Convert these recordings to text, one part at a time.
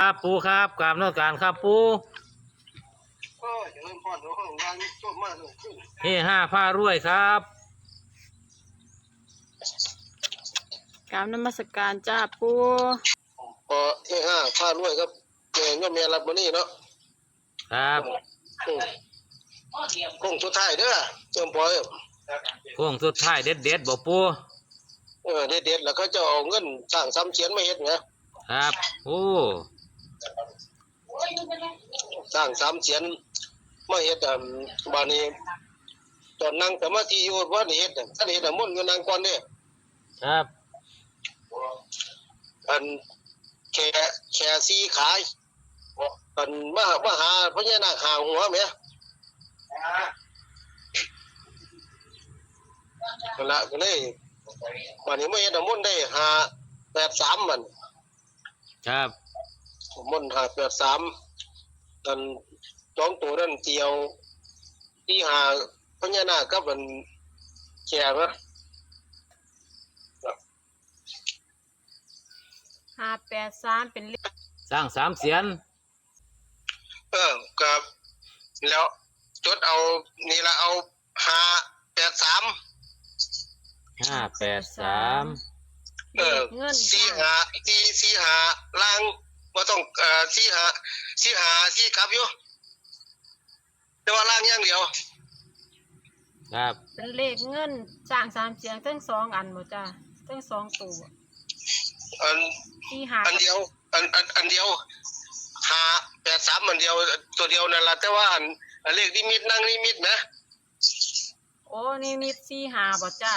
ครับปูครับกราบนมักการครับปูเออจะเริ่มพ่อนเราข้างล่างชอบมากเลยขึ้นเฮ่ห้าผ้ารวยครับกรารนมัสการจ้าปูพอที่ห้าพาดด้วยครับเมียก็เมียรับมานี่เนาะครับอืมคงสุดท้ายเด้อเจ้าปอยพวงสุดท้ายเด็ดเด็ดๆบ่ปูเออเด็ดๆแล้วก็จะเอาเงินสร้างซ้ำเสียนมาเฮ็ดไงครับโอ้ สร้างซ้ำเสียนมาเฮ็ดอะบาดนี้ตอนนั่งสมาธิอยู่ว่านี่เฮ็ดอะท่านเฮ็ดอะมุ่นต์อยู่นางก่อนเด้ครับอันแค่แค่สีขายอันมามาหาพญานาคหาหัวแหมนั่นละก็เลยวันนี้ไม่เห็นน้ำมนต์ได้หาแปดสามมัน ครับ น้ำมนต์หาแปดสามกันสองตัวนั่นเตียวที่หาพญานาคกับมันแก่นะห้าแปดสามเป็นเลขสร้างสามเสียนเออกับแล้วจดเอานี่ละเอาหาแปดสามห้าแปดสามเออเงินสี่ค่ะ หาสี่สี่หาล่าง ว่าต้องเอ่อสี่หาสี่หาสี่กลับอยู่แต่ว่าล่างอย่างเดียว ครับเป็นเลขเงินสร้างสามเสียงทั้งสองอันหมดจ้าทั้งสองตัวอันที่หาอันเดียว อันอันอันเดียวหาแปดสามอันเดียว ตัวเดียวนั่นแหละแต่ว่าอันอันเลขนิมิตนั่งนิมิตนะโอ้นี่มีสี่หาบ่จ้า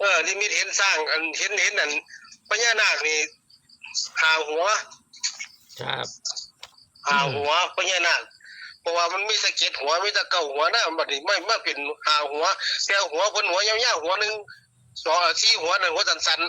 เออนิมิตเห็นสร้าง อันเห็นเห็นอันพญานาคนี่หาหัว ครับหาหัวพญานาคเพราะว่ามันมีสะเก็ดหัวมีตะเก้าหัวนะมันนี่ไม่ไม่เป็นหาหัวแต่หัวคนหัวยาวๆหัวหนึ่งสองสี่หัวหนึ่งหัวสัน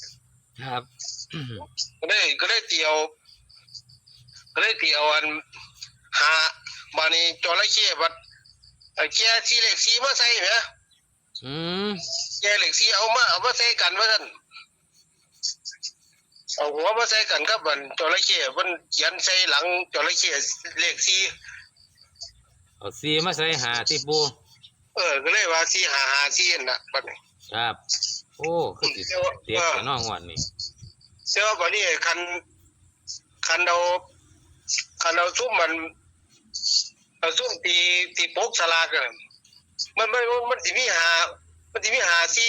ๆครับก็ได้ก็ได้เตียว ก็ได้เตียวอันหาบานี้จระเข้บัดไอ้แก่ที่เหล็กสีมาใส่เหรออืมแก่เหล็กสีเอามาเอามาใส่กันว่าท่าน เอาหัวมาใส่กันครับบันจระเข้มันเขียนใส่หลังจระเข้เหล็กสีเอาสีมาใส่หาที่ปูเออก็เลยว่าสีหาหาสีนั่นน่ะบัดนี้ครับ โอ้คือสิเด็กแต่น้องวันนี้เสื้อบัดนี้คันคันเอาคันเอาซุ่มมันเอาซุ่มตีตีปกสลากอะมันมันมันสิมีหามันสิมีหาซี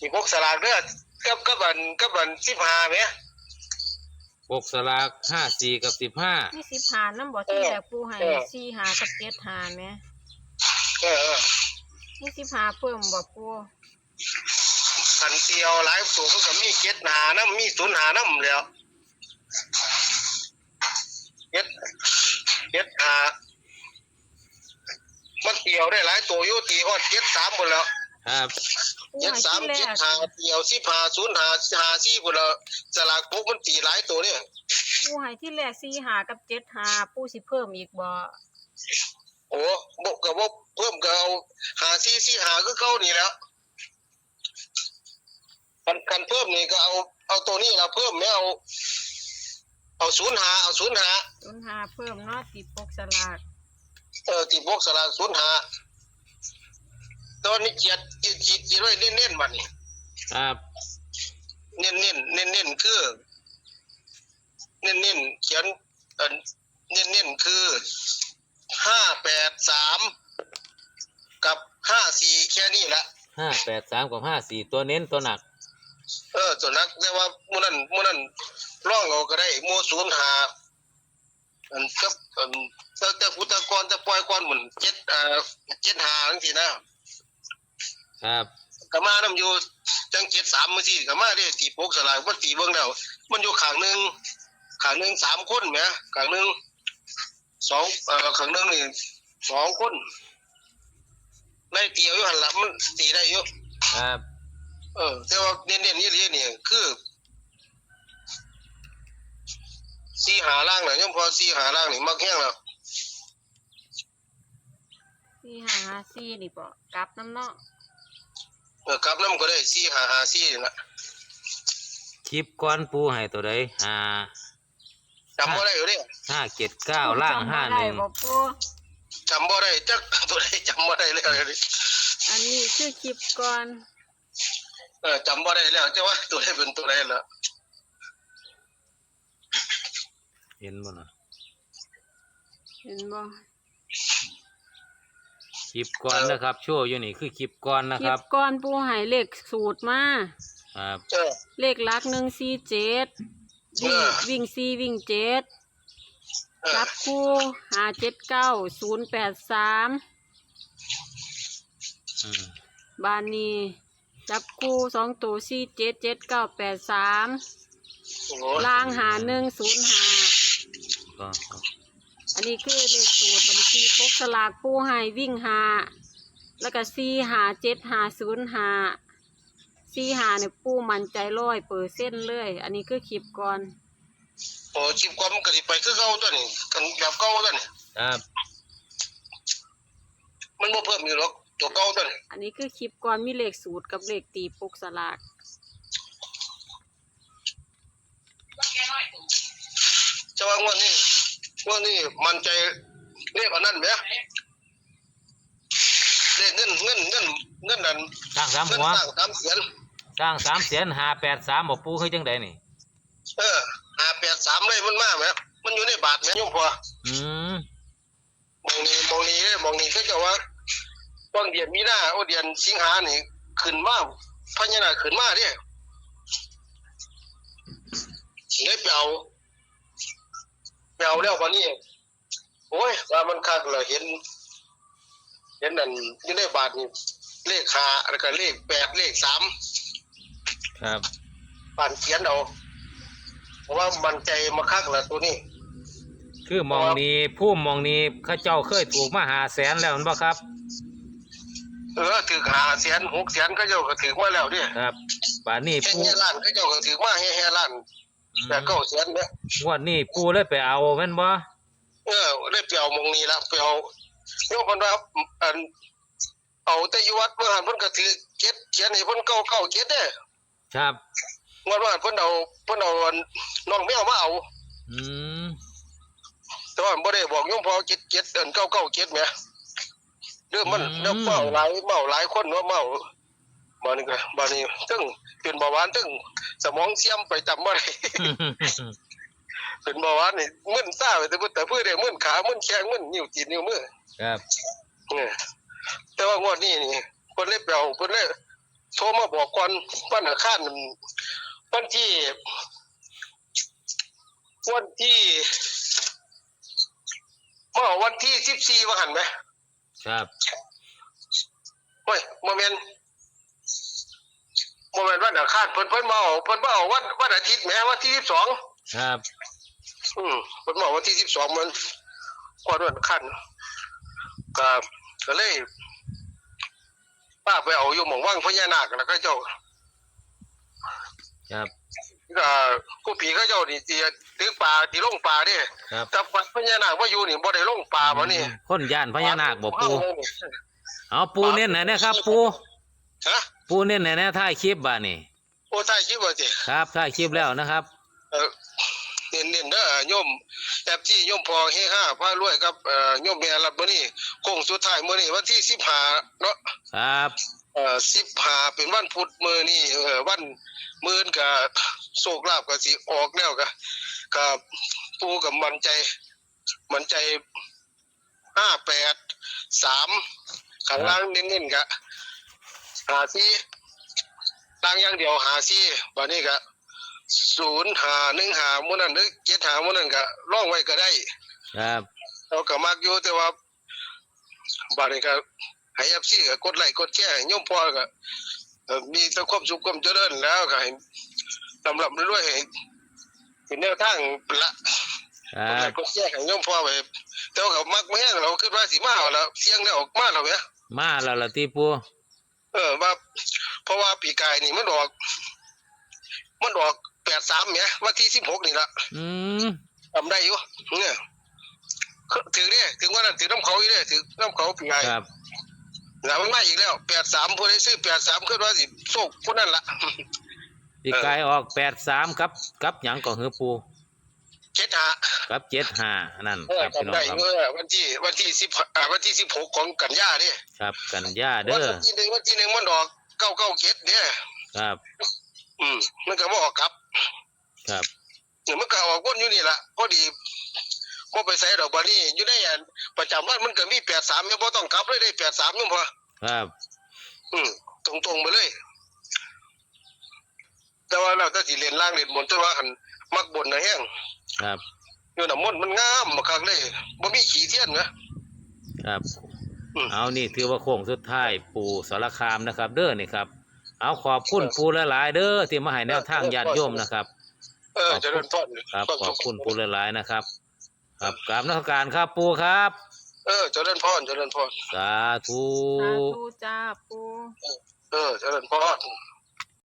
ตีปกสลากเด้อ กับกับอันกับอันสิบหาไหม ปกสลากห้าสี่กับสิบห้ามีสิบหาน้ำบ่ที่แรกปูให้สี่หากับเจ็ดหาไหมเออเออมีสิบหาเพิ่มบ่ปูคันเตียวหลายตัวมันก็มีเจ็ดหาน้ำมีศูนย์หาน้ำแล้วเจ็ดเจ็ดหามันเตียวได้หลายตัวอยู่ตีฮอดเจ็ดสามหมดแล้ว ครับปู เจ็ดให้สามที่แรเจ็ดกหาเตียวสิบหาศูนย์หาหาสี่หมดแล้วสลากปุ๊บมันตีหลายตัวเนี่ยปูให้ที่แรกสี่หากับเจ็ดหาปูสิเพิ่มอีกบ่โอ้บกกับว่าเพิ่มก็เอาหาสี่สี่หาก็เข้านี่แหล้วกันกันเพิ่มนี่ก็เอาเอาตัวนี้ละเพิ่มไม่เอาเอาศูนย์หาเอาศูนย์หาศูนย์หาเพิ่มเนาะติดปกสลากเออตีบวกสลากศูนย์หา ตัวนี้เจียดจีดจีดจีดไว้เน้นๆบัดนี้ครับเน้นเน้นเน้นเน้นๆคือ เน้นเน้นๆเขียนเออเน้นเน้นๆคือห้าแปดสามกับห้าสี่แค่นี้แหละห้าแปดสามกับห้าสี่ตัวเน้นตัวหนัก เออส่วนนักแต่ว่าหมู่นั้นหมู่นั้นร่องเอาก็ได้หมู่ศูนย์หาอันกับอันแต่แต่พุทธกรแต่ปล่อยก่อนหมุนเจ็ดเอ่อเจ็ดหาจังซี่นะ ครับก็มานํอยู่จังเจ็ดสามมื้อซี่ก็มาได้ตีปกสลายบ่ตีเบิ่งแล้วมันอยู่ข้างหนึงข้างหนึงสามคนแหมข้างหนึงสองเอ่อข้างหนึงนี่สองคนในเตียวอยู่หั่นล่ะมันตีได้อยู่ครับ เออแต่ว่าเน้นๆนี่เรียนนี่คือสีหาล่างน่ะยังพอสีหาล่างนี่มักแห้งแล้วสี่หาสี่นี่บ่กลับน้ำเนาะ เออกลับน้ำก็ได้สีหาหาสีนี่ล่ะขีลิปก้อนปูให้ตัวใดห้าจำบ่ได้อยู่เนี่ยห้าเจ็ดเก้าล่างห้าหนึ่งจำบ่ได้บ่ปูจำบ่ได้จักตัวใดจำบ่ได้แล้วเลยอันนี้คือคลิปก่อน เออจำบ่ได้แล้วจะว่าตัวใดเป็นตัวใดแล้วเห็นบ่น่ะเห็นบ่ค ลิปก้อนนะครับโชว์อยู่นี่คือคลิปก้อนนะคคลิรัปบก่อนปูให้เลขสูตรมา ครับเออ เลขหลักหนึ่งสี่เจ็ดวิ่งเออ วิ่งสี่วิ่งเจ็ดเออจับคู่หาเจ็ดเก้าศูนย์แปดสามอืมบานนี้จับคู่สองตัวสี่เจ็ดเจ็ดเก้าแปดสามโอ้โหล่างหาหนึ่งศูนย์หาก็อั นนี้คือเลขสูตรบัญชีปกสลากปูให้วิ่งหาแล้วก็สี่หาเจ็ดหาศูนย์หาสี่หาเนี่ยปูมันใจร้อยเปอร์เซ็นต์เลย อันนี้คือคลิปก่อนโอ้ชิบความนก็สิไปคือเก่าตัวนี้กันแบบเก่าตัวนี้ครับมันบ่เพิ่มอยู่หรอกตัวเก่าตัวนี้อันนี้คือคลิปก่อนมีเลขสูตรกับเลขตีปกสลากจะว่างวดนี้ง วดนี้มันใจเลขอันนั้นไหมเลขเงินเงินเงินเงินนั่นสร้างสามเงินหัวสร้างสามเสียนสร้างสามเสียนหาแปดสามบอกปูคือจังใดนี่ เออหาแปดสามเลยมันมาไหมมันอยู่ในบาทไหมโยมพ่ออืมมองนี้มองนี้เลยมองนี้ก็จะว่าต้นเดือนมีนาโอเดือนสิงหานี่ขึ้นมาพญานาคขึ้นมาเด้ได้เปล่า เปล่าแล้ววันนี้โอ้ยว่ามันคักเหรอเห็น เห็นนั่นอยู่ในบาทนี่เลขหาแล้วก็เลขแปดเลขสามครับปานเขียนเอาเพราะว่ามันใจมาคักละตัวนี้ คือมองนี้ผู้มองนี้เข้าเจ้าเคยถูกมาหาแสนแล้วแม่นบ่ครับ เออถือหาเสียนหกเสียนก็เจ้าก็ถือมาแล้วเด้ครับป่านนี้แค่ปูแค่ล้านก็เจ้าก็ถือมาแค่แค่ล้านอืม แต่เก้าเสียนเนี่ยงวดนี้ปูเลยไปเอาแม่นบ่เออได้เปรียวหมองนี้ละเปรียวโยมเพิ่นว่าอันเอาแต่อยู่วัดเมื่อหันเพิ่นก็ถือเจ็ดเขียนให้เพิ่นเก้าเก้าเจ็ดเด้อครับงวดว่าเพิ่นเอาเพิ่นเอาอันน้องแมวมาเอา อืมแต่ว่าบ่ได้บอกโยมพอเจ็ดเจ็ดเอิ้นเก้าเก้าเจ็ดแหมเรื่องมันเรื่องเมาหลายเมาหลายคนเนาะเมา บานี้ก็บานี้ตึ้งเป็นเบาหวานตึ้งสมองเสื่อมไปจำบ่ได้เป็นเบาหวานนี่มึนซ่าไปแต่พูดแต่เพื่อได้มึนขามึนแข้งมึนนิ้วจีนนิ้วมือครับเนี่ยแต่ว่างวดนี้นี่เพิ่นเลยเปล่าเพิ่นเลยโทรมาบอกก่อนวันอังคารนั่นวันที่วันที่เมื่อวันที่สิบสี่ว่าหันไหมครับเฮ้ยโมเมนต์ โมเมนต์วันอังคารเพิ่นเพิ่นมาเอาเพิ่นมาเอาวันวันอาทิตย์แหมวันที่สิบสองครับอืมเพิ่นมาเอาวันที่สิบสองมันก่อนวันอังคารก็ก็เลยป้าไปเอาอยู่หม่องว่างพญานาคแล้วก็เจ้าครับ ก็ผู้ผีเขาเจ้านี่สิถือปลาที่ลงปลาเด้ครับ แต่ปัดพญานาคว่าอยู่นี่บ่ได้ลงปลาบ่นี่คนย่านพญานาคบ่ปูเอาปูเน้นไหนนะครับปู ฮะปูเน้นไหนนะท้ายคลิปบ่านี่โอ้ใช่คิดว่าสิครับท้ายคลิปแล้วนะครับเออเน้นๆเด้อโยมแอบที่โยมพอเฮห้าพารวยกับเอ่อโยมแม่รับมื้อนี้โค้งสุดท้ายมื้อนี้วันที่15เนาะครับเอ่อ15เป็นวันพุธมื้อนี้เอ่อวันมื้อนก็โชคลาภก็สิออกแล้วก็ก็ปูก็มั่นใจ มั่นใจ58 3ข้างล่างเน้นๆก็ หาซี่ล่างอย่างเดียวหาซี่บัดนี้ก็ศูนย์หาหนึ่งหาหมื้อนั้นหรือเจ็ดหาหมื้อนั้นก็ล่องไว้ก็ได้ ครับ เราก็มักอยู่แต่ว่าบาดนี้ก็ให้ FC ก็กดไลค์กดแชร์ให้โยมพ่อก็เอ่อมีแต่ความสุขความเจริญแล้วก็ให้ลำลำรวยๆให้เป็นแนวทางเป็นละครักดไลบ ค์กดแชร์ให้โยมพ่อไปแต่ว่าก็มักมาแห้งเราคิดว่าสิมาเอาแล้วเสียงได้ออกมาแล้วแหม มาแล้วล่ะที่ปู เออว่า เพราะว่าปีกายนี่มันออก มันออก83แหมวันที่16นี่ล่ะอืมทำได้อยู่เนี่ยถือเนี่ยถึงว่านั้นถือน้ำเขาอยู่เนี่ยถือน้ำเขาปีกายครับแล้วมันมาอีกแล้วแปดสามผู้ใดซื้อแปดสามขึ้นว่าสิโชคผู้นั้นละปีกายออกแปดสามกับกับหยังก่อนหือปู เจ็ดหากับเจ็ดห้านั่นเอคอรับพี่น้องจำได้ครับเมื่อวันที่วันที่สิบอ่าวันที่สิบหกของกันยาเนี่ยครับกันย่าเด้วันอที่หนึ่งวันที่หนึ่งมันออกเก้าเก้าเจ็ดเนี่ย ครับอืมมันก็บออกครับครับเนี่ยมันก็ออกวนอยู่นี่ละพอดีพอไปใส่ดอกบานี่อยู่ในอันประจำวันมันก็มีแปดสามยังพอต้องกลับเลยได้แปดสามยังพอครับอืมตรงตรงๆไปเลย แต่ว่าเราถ้าสิเรียนล่างเรียนบนแต่ว่าหัน มักบนนะแห้งครับอยู่น้ำมนต์มันงามมาคักเลยบ่มีขี้เทียนนะครับอืมเอานี่ถือว่าโค้งสุดท้ายปู่สารคามนะครับ เด้อนี่ครับ เอาขอบคุณปู่หลายๆเด้อที่มาให้แนวทางญาติโยมนะครับเออเจะเดินพรครับขอบคุณปู่หลายๆนะครับ ครับกราบนักการครับปู่ครับ เออเจะเดินพรเจะเดินพรสาธุสาธุจ้าปูเออเจะเดินพร